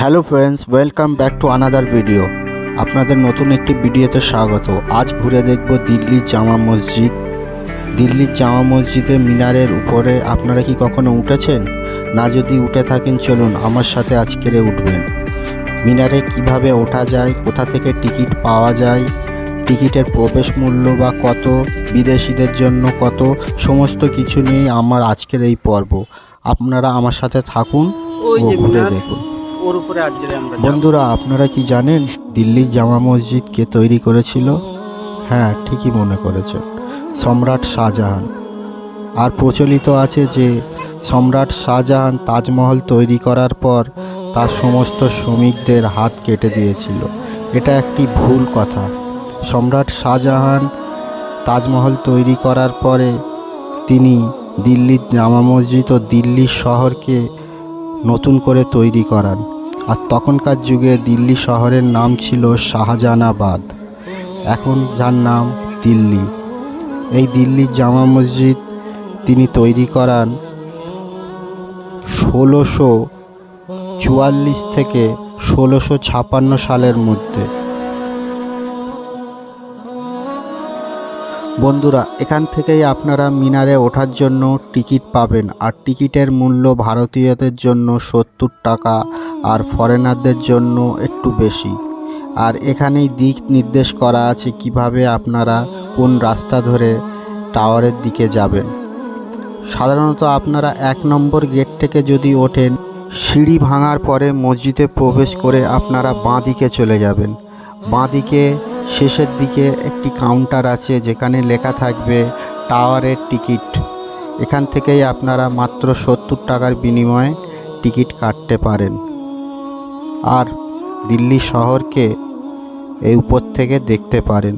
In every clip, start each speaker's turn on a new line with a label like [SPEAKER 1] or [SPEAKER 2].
[SPEAKER 1] Hello friends welcome back to another video আপনাদের নতুন একটি ভিডিওতে স্বাগত। আজ ঘুরে দেখব দিল্লির জামা মসজিদ। দিল্লির জামা মসজিদে মিনারের উপরে আপনারা কি কখনো উঠেছেন? না যদি উঠে থাকেন চলুন আমার সাথে আজকের উঠবেন। মিনারে কীভাবে ওঠা যায় কোথা থেকে টিকিট পাওয়া যায় টিকিটের প্রবেশ মূল্য বা কত বিদেশিদের জন্য কত সমস্ত কিছু নিয়ে আমার আজকের এই পর্ব। আপনারা আমার সাথে থাকুন ও ঘুরে দেখুন।
[SPEAKER 2] ওর উপরে আজকে আমরা
[SPEAKER 1] বন্ধুরা, আপনারা কি জানেন দিল্লির জামা মসজিদ কে তৈরি করেছিল? হ্যাঁ ঠিকই মনে করেছেন, সম্রাট শাহজাহান। আর প্রচলিত আছে যে সম্রাট শাহজাহান তাজমহল তৈরি করার পর তার সমস্ত শ্রমিকদের হাত কেটে দিয়েছিল। এটা একটি ভুল কথা। সম্রাট শাহজাহান তাজমহল তৈরি করার পরে তিনি দিল্লির জামা মসজিদ ও দিল্লির শহরকে নতুন করে তৈরি করান। আর তখনকার যুগে দিল্লি শহরের নাম ছিল শাহজাহানাবাদ। এখন যার নাম দিল্লি। এই দিল্লির জামা মসজিদ তিনি তৈরি করান ষোলোশো চুয়াল্লিশ থেকে ষোলোশো ছাপান্ন সালের মধ্যে। বন্ধুরা, এখান থেকেই আপনারা মিনারে ওঠার জন্য টিকিট পাবেন। আর টিকিটের মূল্য ভারতীয়দের জন্য সত্তর টাকা আর ফরেনারদের জন্য একটু বেশি। আর এখানেই দিক নির্দেশ করা আছে কীভাবে আপনারা কোন রাস্তা ধরে টাওয়ারের দিকে যাবেন। সাধারণত আপনারা এক নম্বর গেট থেকে যদি ওঠেন, সিঁড়ি ভাঙার পরে মসজিদে প্রবেশ করে আপনারা বাঁ দিকে চলে যাবেন। বাঁ দিকে শেষের দিকে একটি কাউন্টার আছে যেখানে লেখা থাকবে টাওয়ারের টিকিট এখান থেকেই আপনারা মাত্র সত্তর টাকার বিনিময়ে টিকিট কাটতে পারেন। আর দিল্লি শহরকে এই উপর থেকে দেখতে পারেন।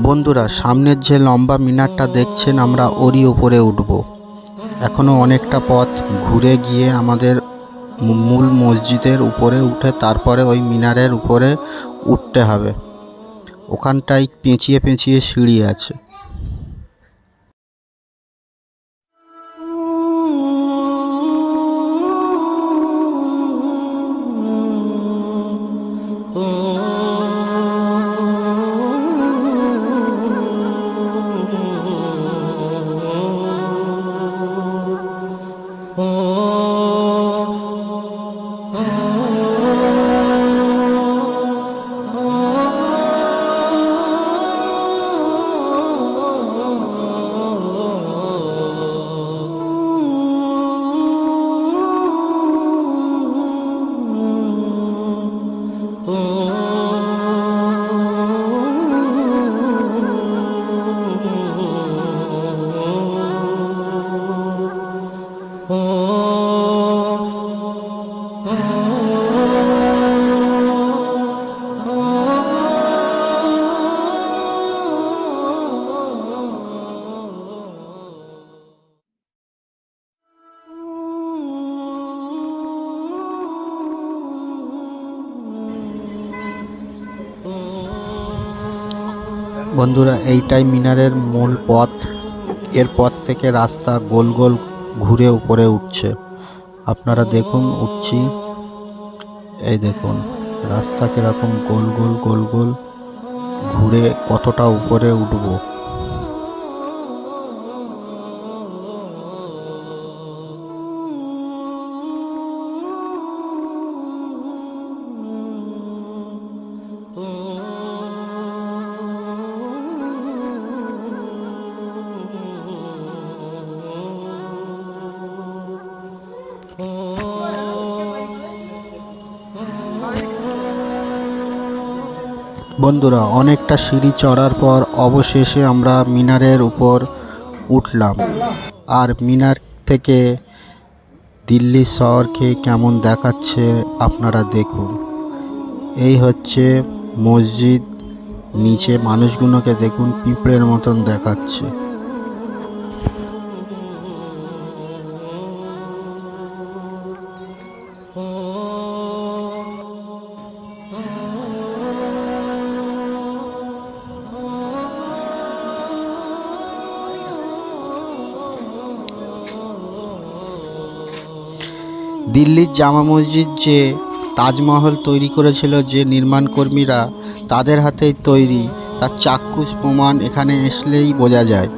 [SPEAKER 1] বন্ধুরা, সামনের যে লম্বা মিনারটা দেখছেন, আমরা ওরই উপরে উঠব। এখনও অনেকটা পথ ঘুরে গিয়ে আমাদের মূল মসজিদের উপরে উঠে তারপরে ওই মিনারের উপরে উঠতে হবে। ওখানটায় পেঁচিয়ে পেঁচিয়ে সিঁড়ি আছে। বন্ধুরা, এইটাই মিনারের মূল পথ। এর পথ থেকে রাস্তা গোল গোল ঘুরে উপরে উঠছে। আপনারা দেখুন, উঠছি। এই দেখুন, রাস্তা কীরকম গোল গোল গোল গোল ঘুরে কতটা উপরে উঠবো। বন্ধুরা, অনেকটা সিঁড়ি চড়ার পর অবশেষে আমরা মিনারের উপর উঠলাম। আর মিনার থেকে দিল্লি শহরকে কেমন দেখাচ্ছে আপনারা দেখুন। এই হচ্ছে মসজিদ, নিচে মানুষগুলোকে দেখুন, পিঁপড়ের মতন দেখাচ্ছে। দিল্লির জামা মসজিদ যে তাজমহল তৈরি করেছিল যে নির্মাণ কর্মীরা তাদের হাতেই তৈরি, তার চাক্ষুষ প্রমাণ এখানে আসলেই বোঝা যায়।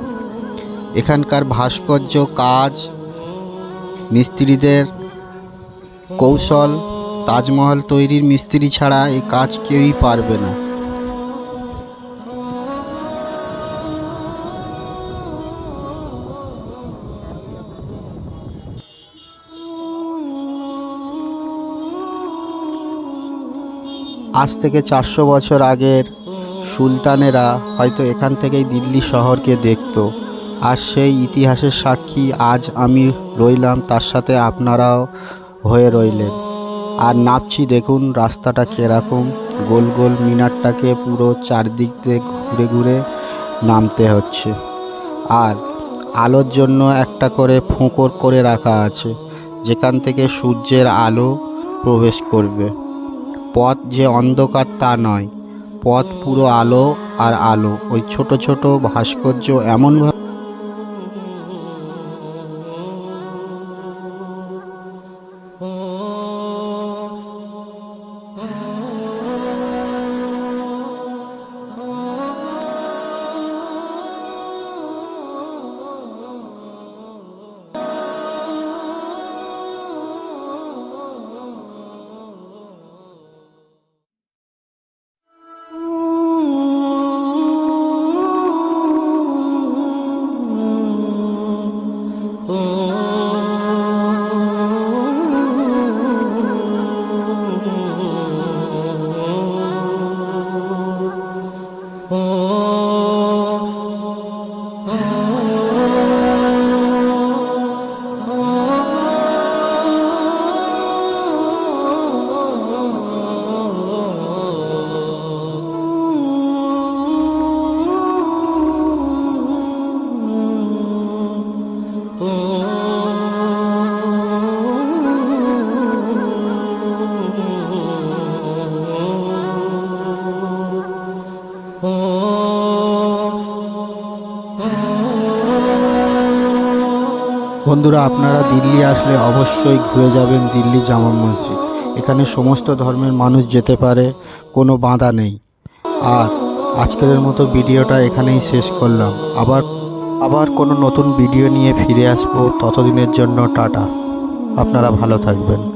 [SPEAKER 1] এখানকার ভাস্কর্য, কাজ, মিস্ত্রিদের কৌশল, তাজমহল তৈরির মিস্ত্রি ছাড়া এই কাজ কেউই পারবে না। আজ থেকে চারশো বছর আগের সুলতানেরা হয়তো এখান থেকেই দিল্লি শহরকে দেখত। আর সেই ইতিহাসের সাক্ষী আজ আমি রইলাম, তার সাথে আপনারাও হয়ে রইলেন। আর নামছি দেখুন রাস্তাটা কীরকম। গোল গোল মিনারটাকে পুরো চারদিক দিয়ে ঘুরে ঘুরে নামতে হচ্ছে। আর আলোর জন্য একটা করে ফোঁকর করে রাখা আছে, যেখান থেকে সূর্যের আলো প্রবেশ করবে। পথ যে অন্ধকার তা নয়। পথ পুরো আলো আর আলো। ওই ছোট ছোট ভাস্কর্য এমনভাবে oh. বন্ধুরা, আপনারা দিল্লি আসলে অবশ্যই ঘুরে যাবেন দিল্লি জামা মসজিদ। এখানে সমস্ত ধর্মের মানুষ যেতে পারে, কোনো বাঁধা নেই। আর আজকের মতো ভিডিওটা এখানেই শেষ করলাম। আবার আবার কোনো নতুন ভিডিও নিয়ে ফিরে আসব। ততদিনের জন্য টাটা। আপনারা ভালো থাকবেন।